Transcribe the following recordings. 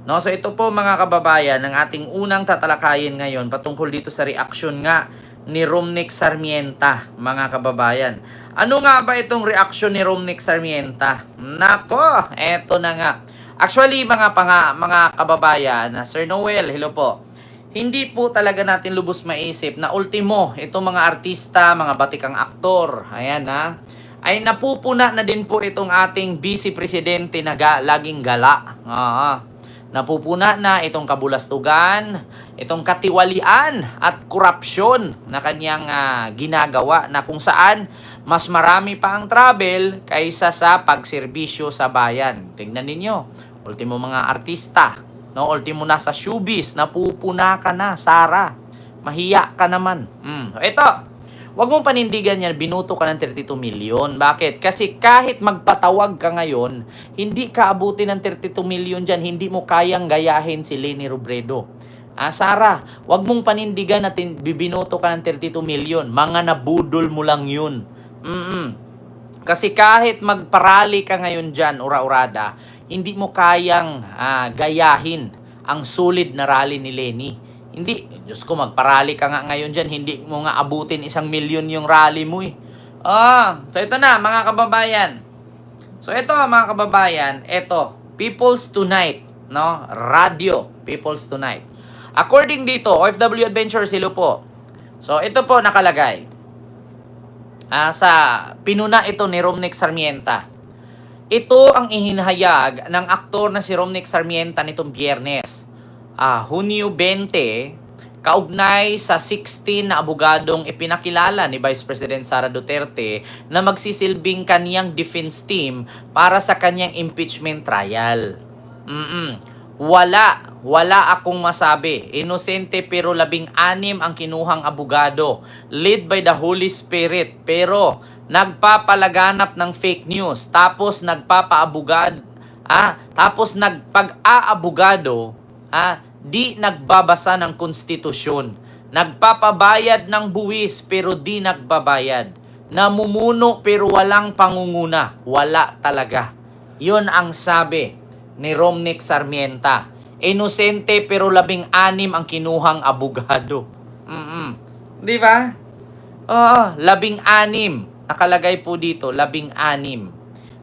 No, so ito po mga kababayan, ang ating unang tatalakayin ngayon patungkol dito sa reaksyon nga ni Romnick Sarmienta, mga kababayan. Ano nga ba itong reaksyon ni Romnick Sarmienta? Nako, eto na nga. Actually, mga panga, mga kababayan, Sir Noel, hello po. Hindi po talaga natin lubos maisip na ultimo, itong mga artista, mga batikang aktor, ayan ha, ay napupuna na din po itong ating vice presidente na ga, laging gala. Oo. Napupuna na itong kabulastugan, itong katiwalian at korupsyon na kanyang ah, ginagawa na kung saan mas marami pa ang travel kaysa sa pagserbisyo sa bayan. Tingnan ninyo, ultimo mga artista, no, ultimo na sa showbiz, napupuna ka na, Sara. Mahiya ka naman. Mm. Ito, Huwag mong panindigan yan, binuto ka ng 32 million. Bakit? Kasi kahit magpatawag ka ngayon, hindi ka abutin ng 32 million dyan, hindi mo kayang gayahin si Lenny Robredo. Ah, Sara, huwag mong panindigan na bibinoto ka ng 32 million. Mga nabudol mo lang yun. Mm-mm. Kasi kahit magparali ka ngayon dyan, ura-urada, hindi mo kayang ah, gayahin ang solid na rally ni Lenny. Hindi, Diyos ko, magparali ka nga ngayon dyan, hindi mo nga abutin isang milyon yung rally mo eh. Ah, so ito na, mga kababayan. So ito, mga kababayan, ito, People's Tonight, no? Radio, People's Tonight. According dito, OFW Adventures, hello po. So ito po nakalagay. Ah, sa pinuna ito ni Romnick Sarmienta. Ito ang ihinahayag ng aktor na si Romnick Sarmienta nitong biyernes. Ah, Hunyo 20, kaugnay sa 16 na abogadong ipinakilala ni Vice President Sara Duterte na magsisilbing kaniyang defense team para sa kanyang impeachment trial. Mm-mm. Wala, wala akong masabi. Inosente pero labing anim ang kinuhang abogado, led by the Holy Spirit. Pero nagpapalaganap ng fake news, tapos nagpapaabogad, ah, tapos nagpag-aabogado, ah, di nagbabasa ng konstitusyon. Nagpapabayad ng buwis pero di nagbabayad. Namumuno pero walang pangunguna. Wala talaga. Yun ang sabi ni Romnick Sarmienta. Inosente pero labing anim ang kinuhang abogado. Mm-mm. Di ba? Oo, labing anim. Nakalagay po dito, labing anim.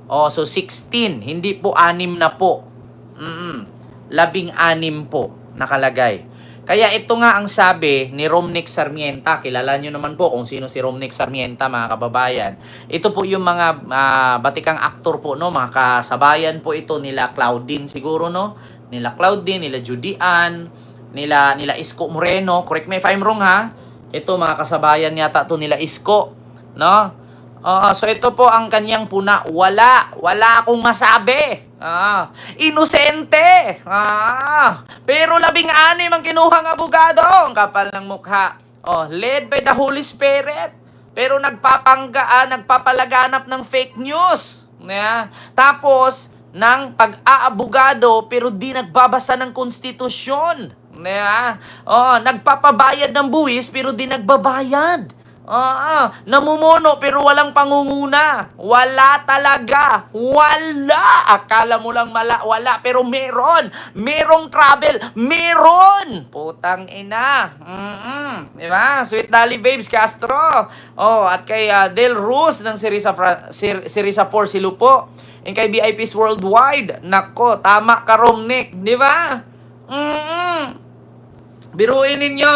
Oh, so 16, hindi po anim na po. Mm labing anim po nakalagay. Kaya ito nga ang sabi ni Romnick Sarmienta. Kilala nyo naman po kung sino si Romnick Sarmienta, mga kababayan. Ito po yung mga ah, batikang aktor po, no? Mga kasabayan po ito nila Claudine siguro, no? Nila Claudine, nila Judy Ann, nila, nila Isko Moreno. Correct me if I'm wrong, ha? Ito, mga kasabayan yata to nila Isko, no? Ah, so ito po ang kanyang puna. Wala, wala akong masabi. Ah, inosente. Ah, pero labing anim ang kinuhang abogado. Ang kapal ng mukha. Oh, led by the Holy Spirit. Pero nagpapangga, ah, nagpapalaganap ng fake news. Yeah. Tapos, ng pag-aabogado pero di nagbabasa ng konstitusyon. Yeah. Oh, nagpapabayad ng buwis pero di nagbabayad. Ah, namumuno pero walang pangunguna. Wala talaga. Wala. Akala mo lang mala, wala pero meron. Merong travel. Meron. Putang ina. Mm-mm. Di ba? Sweet Dolly Babes Castro. Oh, at kay ah, Del Ruz ng Sirisa, Fra- Sir, Sirisa 4 si Lupo. And kay VIPs Worldwide. Nako, tama ka Romnick. Di ba? Mm-mm. Biruin ninyo,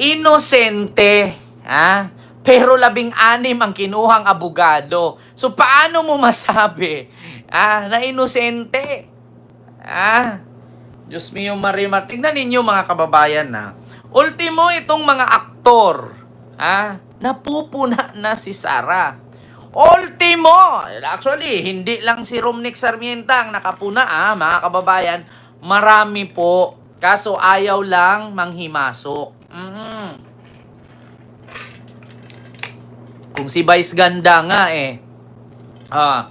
inosente. Ha? Pero labing anim ang kinuhang abogado. So, paano mo masabi ah, na inosente? Ah, Diyos mio Marimar. Tingnan ninyo mga kababayan na. Ultimo itong mga aktor. Ah, napupuna na si Sara. Ultimo! Actually, hindi lang si Romnick Sarmienta ang nakapuna ah, mga kababayan. Marami po. Kaso ayaw lang manghimasok. Mhm. Kung si Vice Ganda nga eh. Ah,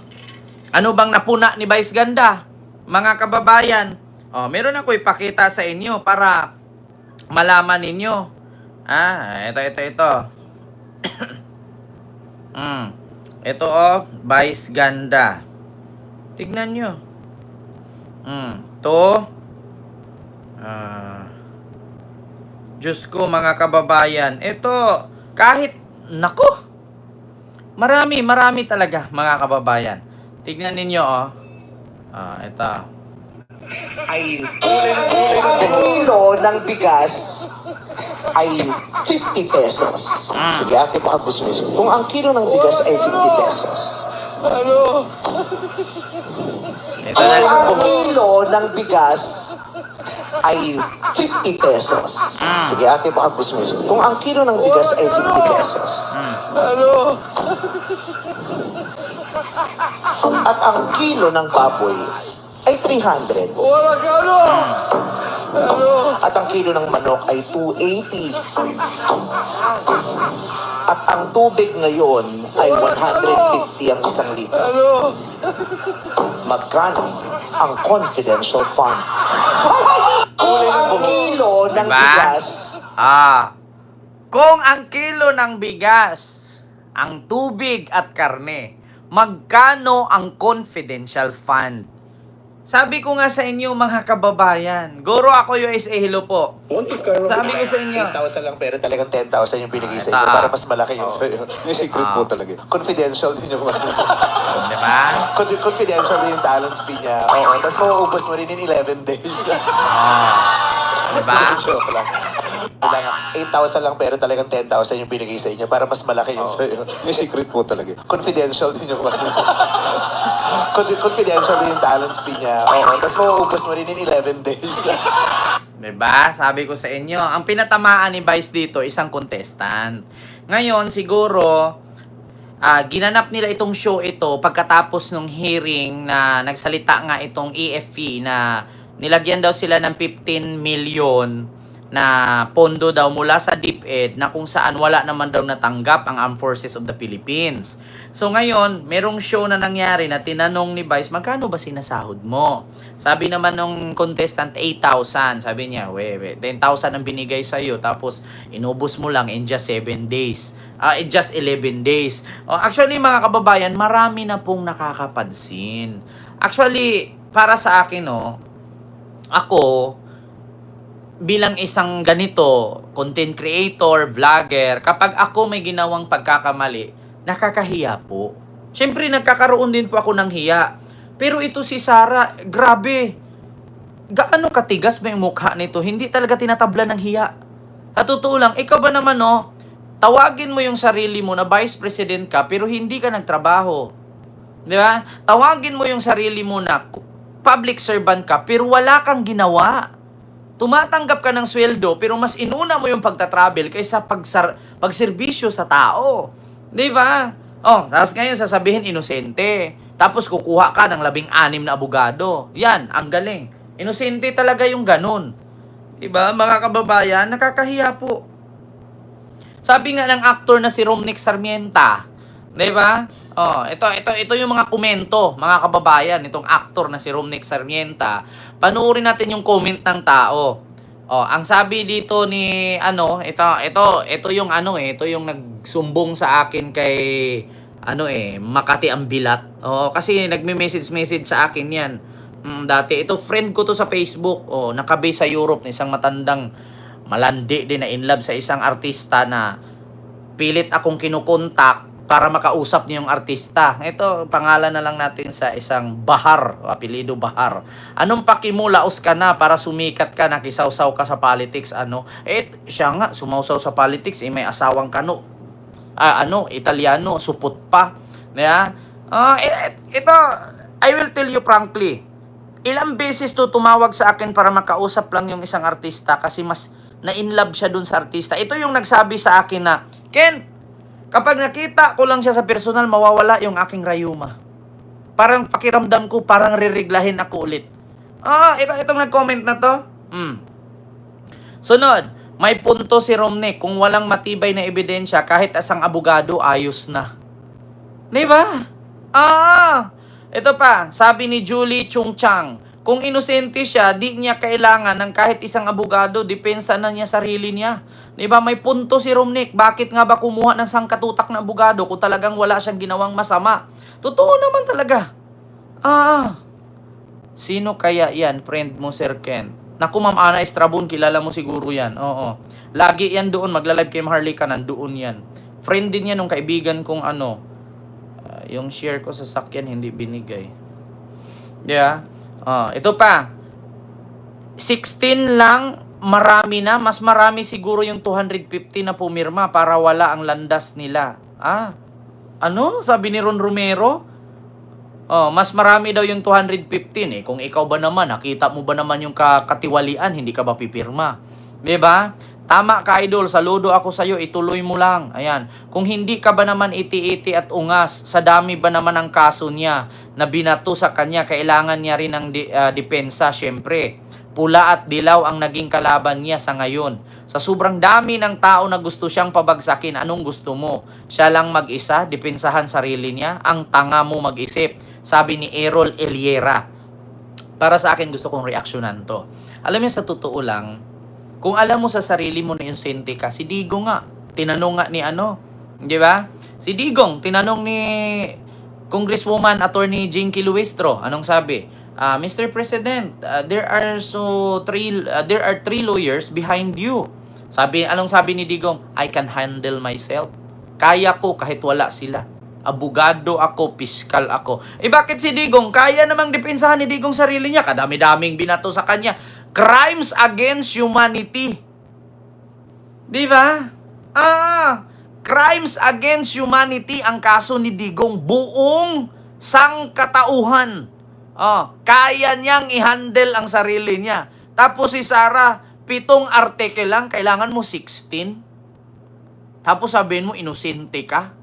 ano bang napuna ni Vice Ganda? Mga kababayan, oh, meron ako ipakita sa inyo para malaman ninyo. Ah, ito, ito, ito. mm. Ito oh, Vice Ganda. Tignan nyo. Mm. To, Ah. Diyos ko mga kababayan, ito kahit nako. Marami, marami talaga mga kababayan. Tignan ninyo oh. Ah, ito. ay kung ang kilo ng bigas ay 50 pesos. Sige, ate, mo yun. Kung ang kilo ng bigas ay 50 pesos. Ito Kung na. ang kilo ng bigas ay 50 pesos. Sige, ate, mo yun. Kung ang kilo ng bigas ay 50 pesos. At ang kilo ng baboy ay 300. At ang kilo ng manok ay 280. At ang tubig ngayon ay 150 ang isang litro. Magkano ang confidential fund? Kung ang kilo ng Diba? bigas Ah. Kung ang kilo ng bigas, ang tubig at karne, magkano ang confidential fund? Sabi ko nga sa inyo mga kababayan, Goro ako USA, hello po. Sabi ko sa inyo, 8,000 lang pero talagang 10,000 yung binigay sa inyo ah. para mas malaki yung sa'yo. May secret Ah. po talaga. Confidential din yung di ba? Con- confidential din yung talent fee niya. Oo, tapos mauubos mo rin in 11 days. Di ba? Joke lang. Lang, 8,000 lang pero talagang 10,000 yung binigay sa inyo para mas malaki yung sa'yo. May secret po talaga. Confidential din yung confidential din yung talent fee niya. Oo, tapos mauubos mo rin in 11 days. Diba? Sabi ko sa inyo, ang pinatamaan ni Vice dito, isang contestant. Ngayon, siguro, ah, ginanap nila itong show ito pagkatapos nung hearing na nagsalita nga itong EFP na nilagyan daw sila ng 15 million na pondo daw mula sa DepEd na kung saan wala naman daw natanggap ang Armed Forces of the Philippines. So ngayon, merong show na nangyari na tinanong ni Vice, magkano ba sinasahod mo? Sabi naman nung contestant, 8,000. Sabi niya, we, we 10,000 ang binigay sa'yo, tapos inubos mo lang in just 7 days. Ah, in just 11 days. Oh, actually, mga kababayan, marami na pong nakakapansin. Actually, para sa akin, oh, ako, bilang isang ganito, content creator, vlogger, kapag ako may ginawang pagkakamali, nakakahiya po. Siyempre, nagkakaroon din po ako ng hiya. Pero ito si Sarah, grabe. Gaano katigas yung mukha nito? Hindi talaga tinatabla ng hiya. At totoo lang, ikaw ba naman no, tawagin mo yung sarili mo na vice president ka pero hindi ka nagtrabaho. Di ba? Tawagin mo yung sarili mo na public servant ka pero wala kang ginawa. Tumatanggap ka ng sweldo pero mas inuna mo yung pagta-travel kaysa pagsar pagserbisyo sa tao. 'Di ba? Oh, tapos ngayon sasabihin inosente. Tapos kukuha ka ng labing-anim na abogado. Yan, ang galing. Inosente talaga yung ganun. 'Di ba? Mga kababayan, nakakahiya po. Sabi nga ng actor na si Romnick Sarmienta, 'di ba? Oh, ito ito ito yung mga komento, mga kababayan, itong actor na si Romnick Sarmienta. Panoorin natin yung comment ng tao. Oh, ang sabi dito ni ano, ito ito ito yung ano eh, ito yung nagsumbong sa akin kay ano eh, Makati Ambilat. Oh, kasi nagme-message message sa akin 'yan. Mm, dati ito friend ko to sa Facebook. Oh, nakabase sa Europe na isang matandang malandi din na in love sa isang artista na pilit akong kinukontak para makausap niyo yung artista. Ito, pangalan na lang natin sa isang Bahar, apelido Bahar. Anong pakimulaos ka na para sumikat ka, nakisawsaw ka sa politics, ano? Eh, siya nga, sumawsaw sa politics, eh, may asawang kano. Ah, ano, Italiano, supot pa. Yeah? Ah, eh, ito, I will tell you frankly, ilang beses to tumawag sa akin para makausap lang yung isang artista kasi mas na-inlove siya dun sa artista. Ito yung nagsabi sa akin na, Ken, kapag nakita ko lang siya sa personal, mawawala yung aking rayuma. Parang pakiramdam ko, parang ririglahin ako ulit. Ah, ito, itong nag-comment na to. Hmm. Sunod, may punto si Romney, kung walang matibay na ebidensya, kahit asang abogado, ayos na. Di ba? Ah! Ito pa, sabi ni Julie Chung Chang, kung inosente siya, di niya kailangan ng kahit isang abogado, depensa na niya sarili niya. Di ba? May punto si Romnick. Bakit nga ba kumuha ng sangkatutak na abogado kung talagang wala siyang ginawang masama? Totoo naman talaga. Ah, sino kaya yan, friend mo, Sir Ken? Naku, Ma'am Ana Estrabon, kilala mo siguro yan. Oo. Lagi yan doon, magla-live kay Harley ka, nandoon yan. Friend din yan ng kaibigan kong ano, ah, yung share ko sa sakyan, hindi binigay. Yeah. Oh, ito pa. 16 lang, marami na. Mas marami siguro yung 250 na pumirma para wala ang landas nila. Ah, ano? Sabi ni Ron Romero? Oh, mas marami daw yung 215 eh. Kung ikaw ba naman, nakita mo ba naman yung kakatiwalian, hindi ka ba pipirma? 'Di ba? Tama ka idol, saludo ako sa iyo, ituloy mo lang. Ayan. Kung hindi ka ba naman iti-iti at ungas, sa dami ba naman ang kaso niya na binato sa kanya, kailangan niya rin ng di- ah, depensa, syempre. Pula at dilaw ang naging kalaban niya sa ngayon. Sa sobrang dami ng tao na gusto siyang pabagsakin, anong gusto mo? Siya lang mag-isa, depensahan sarili niya? Ang tanga mo mag-isip. Sabi ni Errol Eliera. Para sa akin, gusto kong reaksyonan to. Alam niyo, sa totoo lang, kung alam mo sa sarili mo na insente ka, si Digo nga, tinanong nga ni ano, di ba? Si Digong, tinanong ni Congresswoman Attorney Jinky Luistro, anong sabi? Ah, Mr. President, ah, there are so three ah, there are three lawyers behind you. Sabi, anong sabi ni Digong? I can handle myself. Kaya ko kahit wala sila. Abogado ako, piskal ako. Eh bakit si Digong? Kaya namang depensahan ni Digong sarili niya. Kadami-daming binato sa kanya. Crimes against humanity. Di ba? Ah, crimes against humanity ang kaso ni Digong. Buong sangkatauhan. Oh, kaya niyang i-handle ang sarili niya. Tapos si Sarah, pitong article lang, kailangan mo 16. Tapos sabihin mo, inosente ka.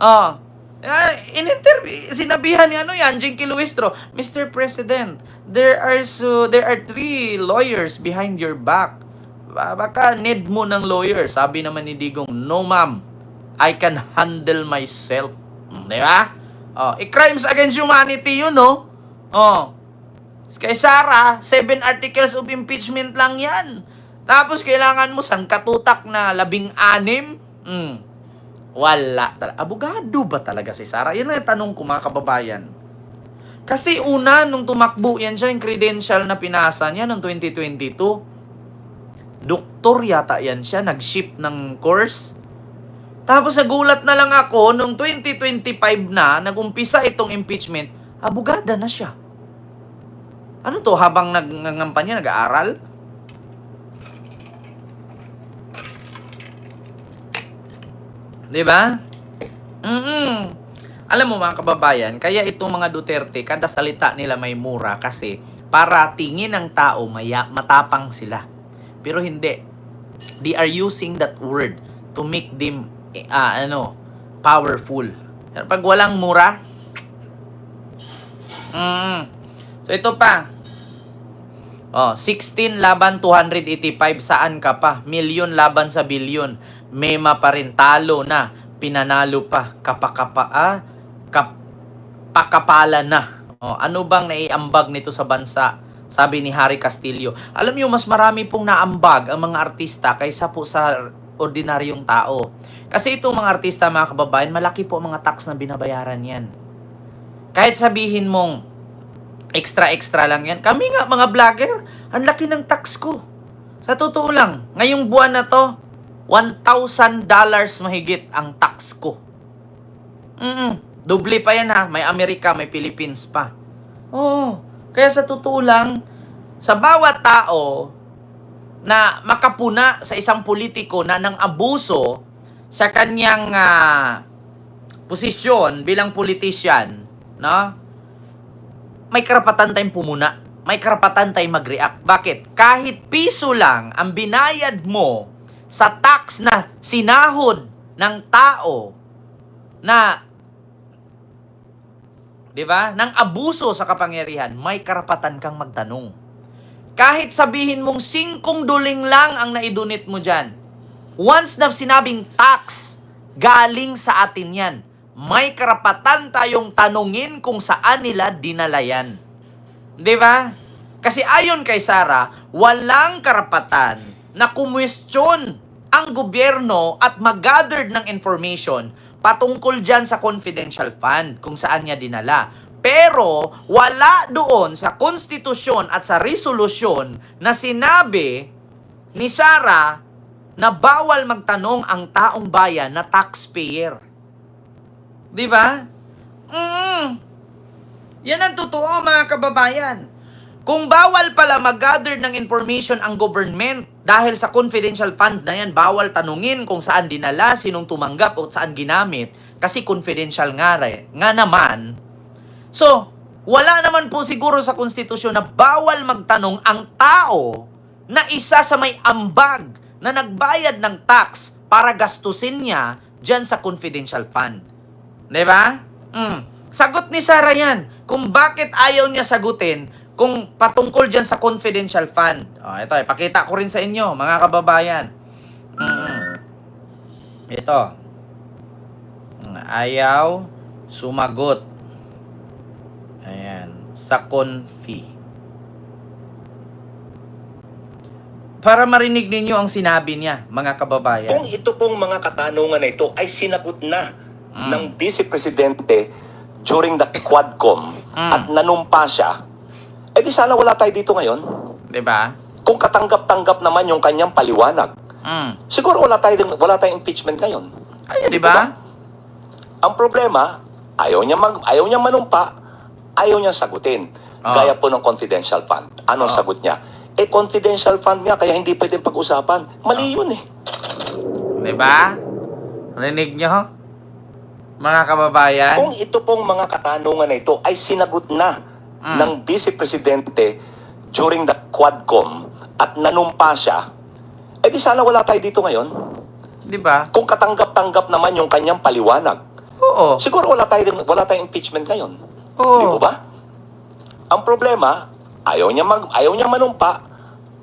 Oh, uh, in-interview, sinabihan ni ano yan, Jinky Luistro, Mr. President, there are so, there are three lawyers behind your back. Ba- Baka need mo ng lawyer. Sabi naman ni Digong, no ma'am, I can handle myself. Hmm, Di ba? Oh, eh, crimes against humanity yun, no? Oh. Kay Sarah, seven articles of impeachment lang yan. Tapos kailangan mo san katutak na labing anim? Mm. Wala. Tal- Abogado ba talaga si Sarah? Yan ang tanong ko mga kababayan. Kasi una, nung tumakbo yan siya, yung credential na pinasa niya noong 2022, doktor yata yan siya, nag-ship ng course. Tapos nagulat na lang ako, nung 2025 na, nagumpisa itong impeachment, abogada na siya. Ano to, habang nagngangampanya, nag-aaral? Di ba? Mm Alam mo mga kababayan, kaya itong mga Duterte, kada salita nila may mura kasi para tingin ng tao maya, matapang sila. Pero hindi. They are using that word to make them ah, ano, powerful. Pero pag walang mura, mm, so ito pa, Oh, 16 laban 285 saan ka pa? Milyon laban sa bilyon. Mema pa rin talo na. Pinanalo pa. Kapakapa ah, kap, pakapala na. Oh, ano bang naiambag nito sa bansa? Sabi ni Harry Castillo. Alam niyo mas marami pong naambag ang mga artista kaysa po sa ordinaryong tao. Kasi itong mga artista, mga kababayan, malaki po ang mga tax na binabayaran yan. Kahit sabihin mong extra-extra lang yan. Kami nga, mga vlogger, ang laki ng tax ko. Sa totoo lang, ngayong buwan na to, $1,000 mahigit ang tax ko. Mm Doble pa yan ha. May Amerika, may Philippines pa. Oo. Kaya sa totoo lang, sa bawat tao na makapuna sa isang politiko na ng abuso sa kanyang ah, posisyon bilang politician, no? May karapatan tayong pumuna. May karapatan tayong mag-react. Bakit? Kahit piso lang ang binayad mo sa tax na sinahod ng tao na 'di ba? Nang abuso sa kapangyarihan, may karapatan kang magtanong. Kahit sabihin mong singkong duling lang ang naidunit mo diyan. Once na sinabing tax, galing sa atin 'yan may karapatan tayong tanungin kung saan nila dinala yan. Di ba? Kasi ayon kay Sara, walang karapatan na kumwestiyon ang gobyerno at mag-gathered ng information patungkol dyan sa confidential fund kung saan niya dinala. Pero wala doon sa konstitusyon at sa resolusyon na sinabi ni Sara na bawal magtanong ang taong bayan na taxpayer. Di ba? Mm. Yan ang totoo mga kababayan. Kung bawal pala mag-gather ng information ang government dahil sa confidential fund na yan, bawal tanungin kung saan dinala, sinong tumanggap o saan ginamit kasi confidential nga, re, nga naman. So, wala naman po siguro sa konstitusyon na bawal magtanong ang tao na isa sa may ambag na nagbayad ng tax para gastusin niya dyan sa confidential fund. Di ba? Mm. Sagot ni Sarah yan. Kung bakit ayaw niya sagutin kung patungkol dyan sa confidential fund. Oh, ito, ipakita ko rin sa inyo, mga kababayan. Mm. Ito. Ayaw sumagot. Ayan. Sa confi. Para marinig ninyo ang sinabi niya, mga kababayan. Kung ito pong mga katanungan na ito ay sinagot na Mm. ng Vice Presidente during the Quadcom Mm. at nanumpa siya, eh di sana wala tayo dito ngayon. 'Di ba? Kung katanggap-tanggap naman yung kanyang paliwanag, Mm. siguro wala tayong, wala tayong impeachment ngayon. Ayun, 'di ba? Ang problema, ayaw niya, mag, ayaw niya manumpa, ayaw niya sagutin. Ah. Gaya po ng confidential fund. Anong Ah. sagot niya? Eh, confidential fund nga, kaya hindi pwedeng pag-usapan. Mali yun eh. 'Di ba? Rinig nyo? Mga kababayan? Kung ito pong mga katanungan na ito ay sinagot na Mm. ng Vice Presidente during the Quadcom at nanumpa siya, eh di sana wala tayo dito ngayon. 'Di ba? Kung katanggap-tanggap naman yung kanyang paliwanag, Oo. siguro wala tayong, wala tayong impeachment ngayon. Oo. Di po ba? Ang problema, ayaw niya, mag, ayaw niya manumpa,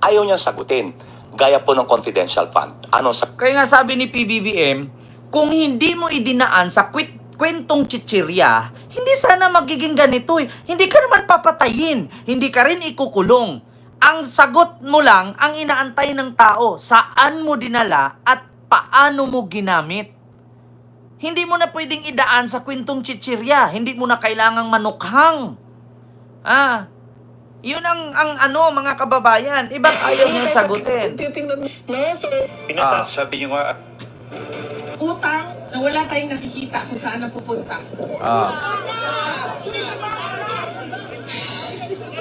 ayaw niya sagutin. Gaya po ng confidential fund. Anong sa Kaya nga sabi ni PBBM, kung hindi mo idinaan sa kwit kwentong chichirya, hindi sana magiging ganito eh. Hindi ka naman papatayin. Hindi ka rin ikukulong. Ang sagot mo lang, ang inaantay ng tao, saan mo dinala at paano mo ginamit. Hindi mo na pwedeng idaan sa kwentong chichirya. Hindi mo na kailangang manukhang. Ah, yun ang, ang ano, mga kababayan. Ibang ayaw niya sagutin. Pinasasabi niyo nga, utang na wala tayong nakikita kung saan napupunta. Ah.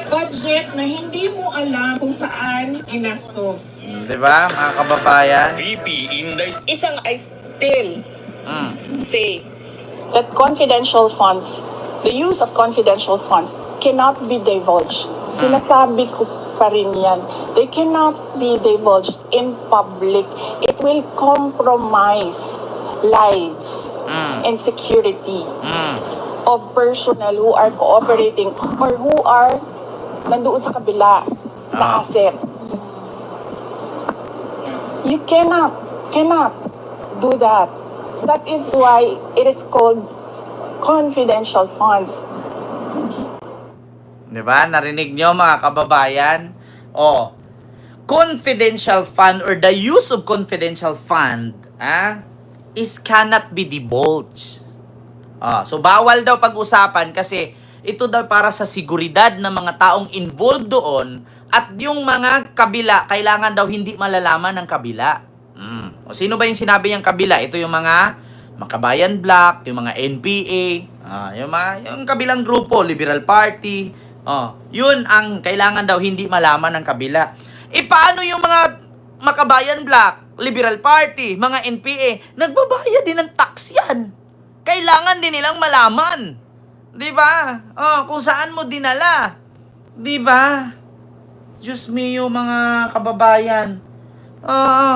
Budget na hindi mo alam kung saan ginastos. Di ba, mga kababayan? VP Inday Isang I still Mm. say that confidential funds, the use of confidential funds cannot be divulged. Sinasabi ko pa rin yan. They cannot be divulged in public. It will compromise lives Mm. and security Mm. of personnel who are cooperating or who are nandoon sa kabila na Ah. asset. You cannot, cannot do that. That is why it is called confidential funds. Di ba? Narinig nyo mga kababayan? O, confidential fund or the use of confidential fund ah, is cannot be divulged. Ah, so bawal daw pag-usapan kasi ito daw para sa seguridad ng mga taong involved doon at yung mga kabila kailangan daw hindi malalaman ng kabila. Mm. O sino ba yung sinabi niyang kabila? Ito yung mga Makabayan Black, yung mga NPA, ah, yung mga yung kabilang grupo, Liberal Party. Oh, yun ang kailangan daw hindi malaman ng kabila. E paano yung mga Makabayan Black, Liberal Party, mga NPA, nagbabayad din ng tax yan. Kailangan din nilang malaman. 'Di ba? Oh, kung saan mo dinala. 'Di ba? Diyos mio mga kababayan. Oo.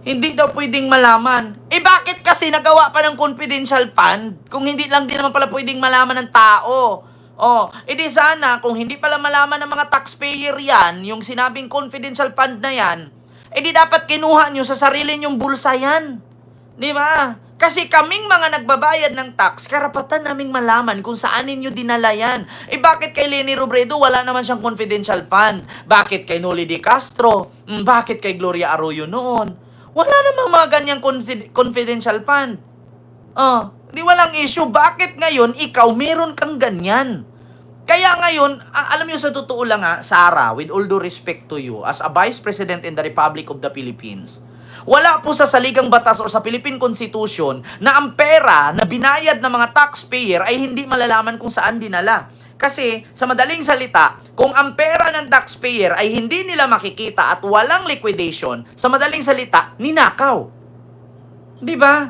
hindi daw pwedeng malaman. Eh bakit kasi nagawa pa ng confidential fund kung hindi lang din naman pala pwedeng malaman ng tao? Oh, edi sana kung hindi pala malaman ng mga taxpayer yan, yung sinabing confidential fund na yan, edi dapat kinuha nyo sa sarili nyong bulsa yan. Di ba? Kasi kaming mga nagbabayad ng tax, karapatan naming malaman kung saan ninyo dinala yan. Eh bakit kay Lenny Robredo wala naman siyang confidential fund? Bakit kay Noli De Castro? Mm, Bakit kay Gloria Arroyo noon? Wala namang mga ganyang confi- confidential fund. Oh, Hindi walang issue. Bakit ngayon ikaw meron kang ganyan? Kaya ngayon, alam niyo sa totoo lang ha, Sarah, with all due respect to you, as a Vice President in the Republic of the Philippines, wala po sa saligang batas o sa Philippine Constitution na ang pera na binayad ng mga taxpayer ay hindi malalaman kung saan dinala. Kasi, sa madaling salita, kung ang pera ng taxpayer ay hindi nila makikita at walang liquidation, sa madaling salita, ninakaw. Di ba?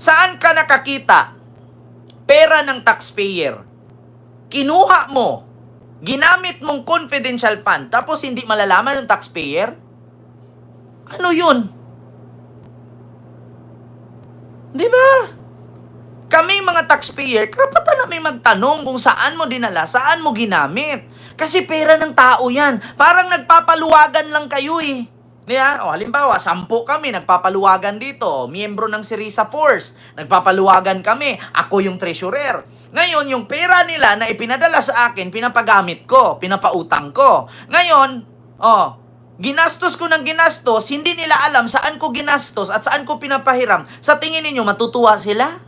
Saan ka nakakita? Pera ng taxpayer. Kinuha mo. Ginamit mong confidential fund tapos hindi malalaman ng taxpayer? Ano yun? Di ba? Kami mga taxpayer, karapatan namin magtanong kung saan mo dinala, saan mo ginamit. Kasi pera ng tao yan. Parang nagpapaluwagan lang kayo eh. Diba? O, halimbawa, sampu kami, nagpapaluwagan dito. Miyembro ng Sirisa Force. Nagpapaluwagan kami. Ako yung treasurer. Ngayon, yung pera nila na ipinadala sa akin, pinapagamit ko, pinapautang ko. Ngayon, oh, ginastos ko ng ginastos, hindi nila alam saan ko ginastos at saan ko pinapahiram. Sa tingin ninyo, matutuwa sila?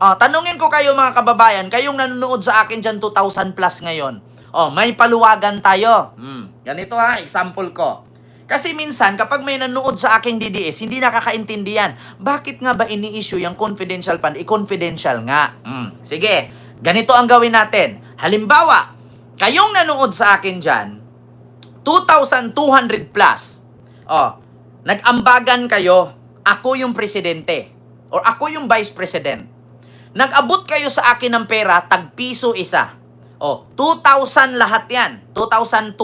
Oh, tanungin ko kayo mga kababayan, kayong nanonood sa akin dyan 2,000 plus ngayon. Oh, may paluwagan tayo. Hmm, ganito ha, example ko. Kasi minsan, kapag may nanood sa aking DDS, hindi nakakaintindihan. Bakit nga ba ini-issue yung confidential fund? I-confidential nga. Hmm, sige, ganito ang gawin natin. Halimbawa, kayong nanood sa akin dyan, 2,200 plus. Oh, nag-ambagan kayo, ako yung presidente. Or ako yung vice president. Nag-abot kayo sa akin ng pera, tag-piso isa. O, 2,000 lahat yan. 2,200.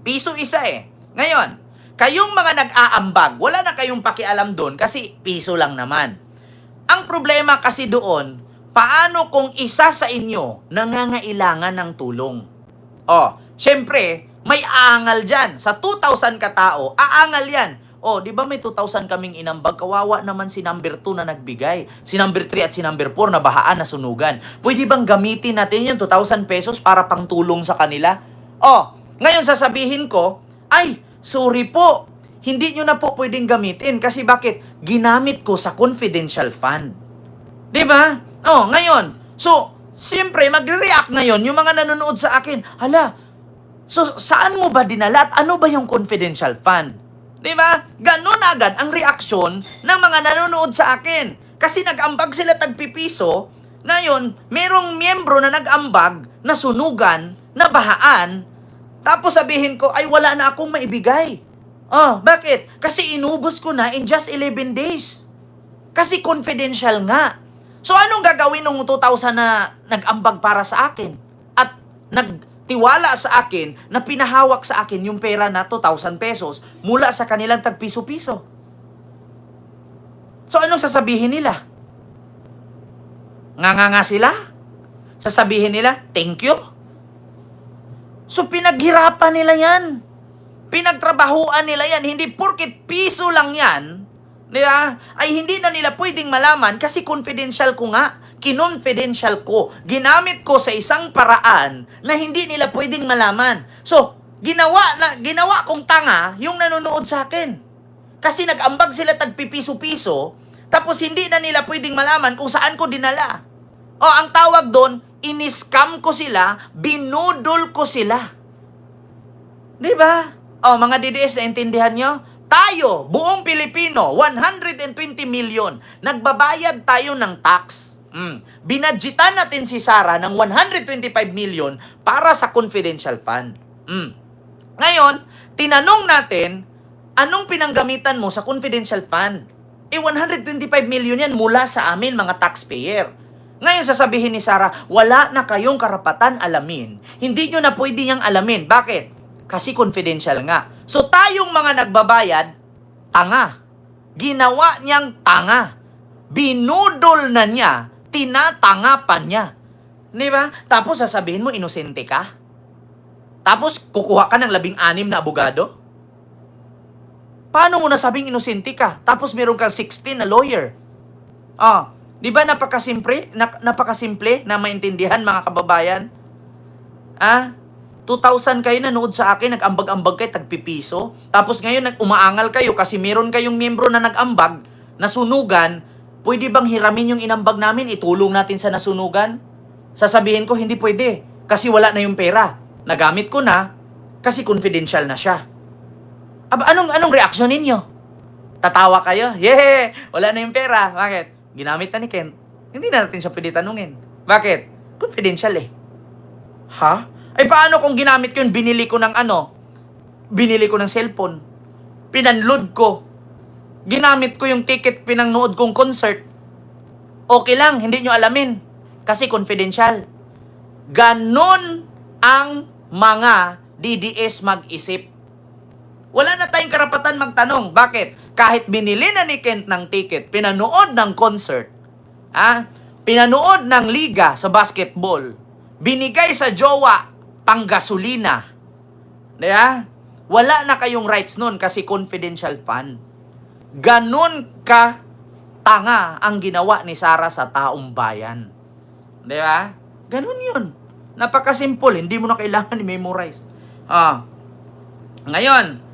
Piso isa eh. Ngayon, kayong mga nag-aambag, wala na kayong pakialam doon kasi piso lang naman. Ang problema kasi doon, paano kung isa sa inyo nangangailangan ng tulong? O, syempre, may aangal dyan. Sa 2,000 katao, aangal yan. Oh, di ba may 2,000 kaming inambag? Kawawa naman si number 2 na nagbigay. Si number 3 at si number 4 na bahaan na sunugan. Pwede bang gamitin natin yung 2,000 pesos para pang tulong sa kanila? Oh, ngayon sasabihin ko, ay, sorry po. Hindi nyo na po pwedeng gamitin. Kasi bakit? Ginamit ko sa confidential fund. Di ba? Oh, ngayon. So, siyempre, magre-react ngayon yung mga nanonood sa akin. Hala, so saan mo ba dinala at ano ba yung confidential fund? Di ba? Ganun agad ang reaksyon ng mga nanonood sa akin. Kasi nag-ambag sila tagpipiso, ngayon, merong miyembro na nag-ambag, na sunugan, na bahaan, tapos sabihin ko, ay wala na akong maibigay. Oh, bakit? Kasi inubos ko na in just 11 days. Kasi confidential nga. So anong gagawin ng 2,000 na nag-ambag para sa akin? At nagtiwala sa akin na pinahawak sa akin yung pera na 2,000 pesos mula sa kanilang tagpiso-piso. So anong sasabihin nila? Nga nga nga sila? Sasabihin nila, thank you? So pinaghirapan nila yan. Pinagtrabahuan nila yan. Hindi porkit piso lang yan, di ba? Ay hindi na nila pwedeng malaman kasi confidential ko nga. Kinonfidential ko. Ginamit ko sa isang paraan na hindi nila pwedeng malaman. So, ginawa na ginawa kong tanga yung nanonood sa akin. Kasi nag-ambag sila tagpipiso-piso, tapos hindi na nila pwedeng malaman kung saan ko dinala. O, ang tawag doon, iniscam ko sila, binudol ko sila. Di ba? O, mga DDS, naintindihan nyo? Tayo, buong Pilipino, 120 million, nagbabayad tayo ng tax. Mm. Binadjitan natin si Sara ng 125 million para sa confidential fund. Mm. Ngayon, tinanong natin, anong pinanggamitan mo sa confidential fund? Eh, 125 million yan mula sa amin, mga taxpayer. Ngayon sasabihin ni Sarah, wala na kayong karapatan alamin. Hindi nyo na pwede niyang alamin. Bakit? Kasi confidential nga. So tayong mga nagbabayad, tanga. Ginawa niyang tanga. Binudol na niya, tinatanga pa niya. Di ba? Tapos sasabihin mo, inosente ka? Tapos kukuha ka ng labing anim na abogado? Paano mo nasabing inosente ka? Tapos meron kang 16 na lawyer. Ah, di ba napakasimple, na, napakasimple na maintindihan mga kababayan? Ah, 2,000 kayo nanood sa akin, nag-ambag-ambag kayo, tagpipiso. Tapos ngayon, nag umaangal kayo kasi meron kayong miyembro na nag-ambag, nasunugan, Pwede bang hiramin yung inambag namin, itulong natin sa nasunugan? Sasabihin ko, hindi pwede. Kasi wala na yung pera. Nagamit ko na, kasi confidential na siya. Aba, anong, anong reaksyon ninyo? Tatawa kayo? Yeah! Wala na yung pera. Bakit? Ginamit na ni Kent. Hindi na natin siya pwede tanungin. Bakit? Confidential eh. Ha? Ay paano kung ginamit ko yun, binili ko ng ano? Binili ko ng cellphone. Pinanload ko. Ginamit ko yung ticket pinangnood kong concert. Okay lang, hindi nyo alamin. Kasi confidential. Ganon ang mga DDS mag-isip. Wala na tayong karapatan magtanong. Bakit? Kahit binili na ni Kent ng ticket, pinanood ng concert, ah, pinanood ng liga sa basketball, binigay sa jowa panggasolina. Diba? Wala na kayong rights nun kasi confidential fund. Ganon ka tanga ang ginawa ni Sara sa taong bayan. Di ba? Ganon yun. Napakasimple. Hindi mo na kailangan i-memorize. Ah. Ngayon,